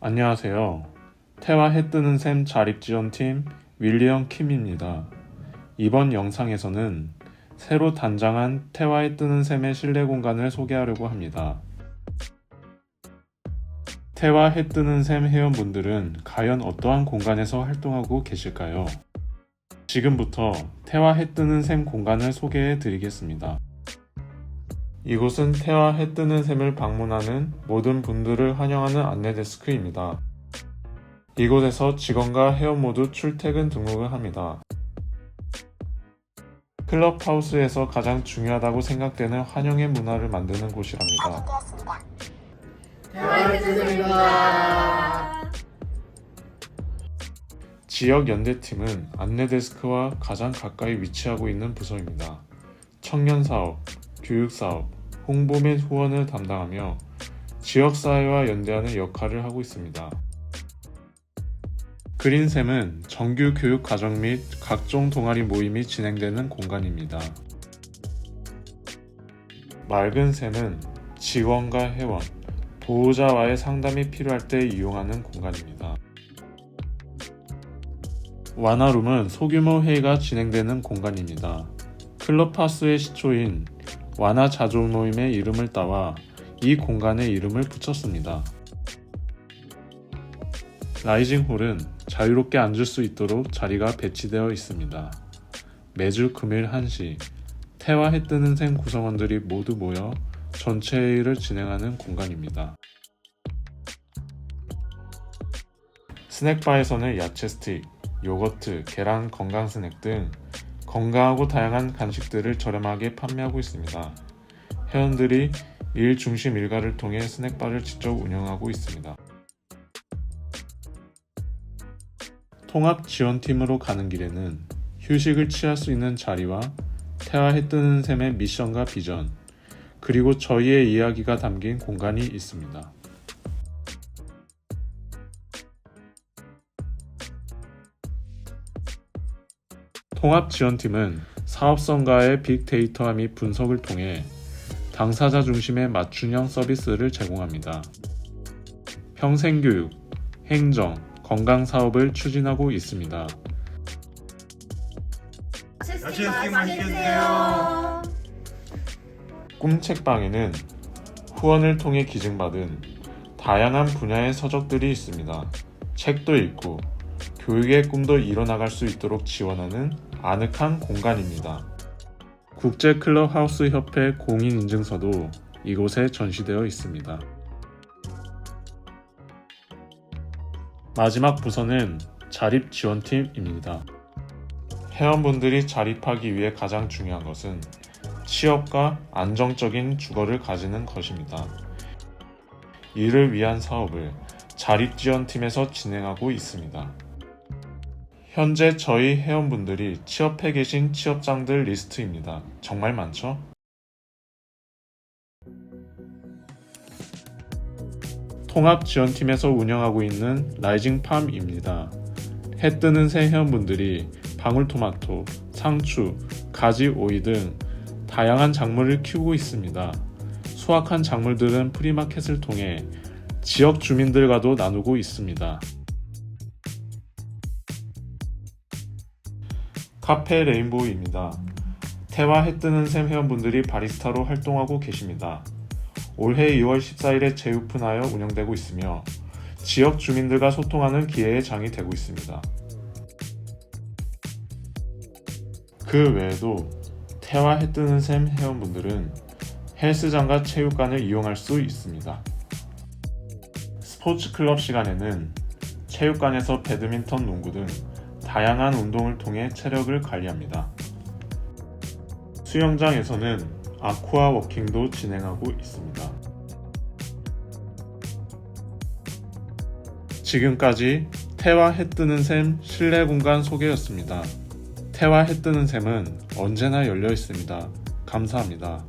안녕하세요. 태와 해 뜨는 샘 자립 지원팀 윌리엄 킴입니다. 이번 영상에서는 새로 단장한 태와 해 뜨는 샘의 실내 공간을 소개하려고 합니다. 태와 해 뜨는 샘 회원분들은 과연 어떠한 공간에서 활동하고 계실까요? 지금부터 태와 해 뜨는 샘 공간을 소개해 드리겠습니다. 이곳은 태와 해 뜨는 샘을 방문하는 모든 분들을 환영하는 안내 데스크입니다. 이곳에서 직원과 회원 모두 출퇴근 등록을 합니다. 클럽하우스에서 가장 중요하다고 생각되는 환영의 문화를 만드는 곳이랍니다. 지역 연대팀은 안내 데스크와 가장 가까이 위치하고 있는 부서입니다. 청년 사업, 교육 사업, 홍보 및 후원을 담당하며 지역 사회와 연대하는 역할을 하고 있습니다. 그린샘은 정규 교육 과정 및 각종 동아리 모임이 진행되는 공간입니다. 맑은 샘은 직원과 회원, 보호자와의 상담이 필요할 때 이용하는 공간입니다. 와나룸은 소규모 회의가 진행되는 공간입니다. 클럽하우스의 시초인 와나 자조 모임의 이름을 따와 이 공간에 이름을 붙였습니다. 라이징 홀은 자유롭게 앉을 수 있도록 자리가 배치되어 있습니다. 매주 금일 1시 태와 해 뜨는 샘 구성원들이 모두 모여 전체 회의를 진행하는 공간입니다. 스낵바에서는 야채 스틱, 요거트, 계란 건강 스낵 등 건강하고 다양한 간식들을 저렴하게 판매하고 있습니다. 회원들이 일 중심 일가를 통해 스낵바를 직접 운영하고 있습니다. 통합 지원팀으로 가는 길에는 휴식을 취할 수 있는 자리와 태화해 뜨는 샘의 미션과 비전, 그리고 저희의 이야기가 담긴 공간이 있습니다. 통합 지원팀은 사업성과의 빅데이터와 및 분석을 통해 당사자 중심의 맞춤형 서비스를 제공합니다. 평생교육, 행정, 건강 사업을 추진하고 있습니다. 야채 스틱 맛있게 드세요. 꿈책방에는 후원을 통해 기증받은 다양한 분야의 서적들이 있습니다. 책도 읽고 교육의 꿈도 이뤄나갈 수 있도록 지원하는 아늑한 공간입니다. 국제 클럽 하우스 협회 공인 인증서도 이곳에 전시되어 있습니다. 마지막 부서는 자립 지원팀입니다. 회원분들이 자립하기 위해 가장 중요한 것은 취업과 안정적인 주거를 가지는 것입니다. 이를 위한 사업을 자립지원팀에서 진행하고 있습니다. 현재 저희 회원분들이 취업해 계신 취업장들 리스트입니다. 정말 많죠? 통합지원팀에서 운영하고 있는 라이징팜입니다. 해 뜨는 새 회원분들이 방울토마토, 상추, 가지 오이 등 다양한 작물을 키우고 있습니다. 수확한 작물들은 프리마켓을 통해 지역 주민들과도 나누고 있습니다. 카페 레인보우입니다. 태와 해 뜨는 샘 회원분들이 바리스타로 활동하고 계십니다. 올해 2월 14일에 재오픈하여 운영되고 있으며 지역 주민들과 소통하는 기회의 장이 되고 있습니다. 그 외에도 태와 해 뜨는 샘 회원분들은 헬스장과 체육관을 이용할 수 있습니다. 스포츠 클럽 시간에는 체육관에서 배드민턴, 농구 등 다양한 운동을 통해 체력을 관리합니다. 수영장에서는 아쿠아 워킹도 진행하고 있습니다. 지금까지 태와 해 뜨는 샘 실내 공간 소개였습니다. 태와 해 뜨는 샘은 언제나 열려 있습니다. 감사합니다.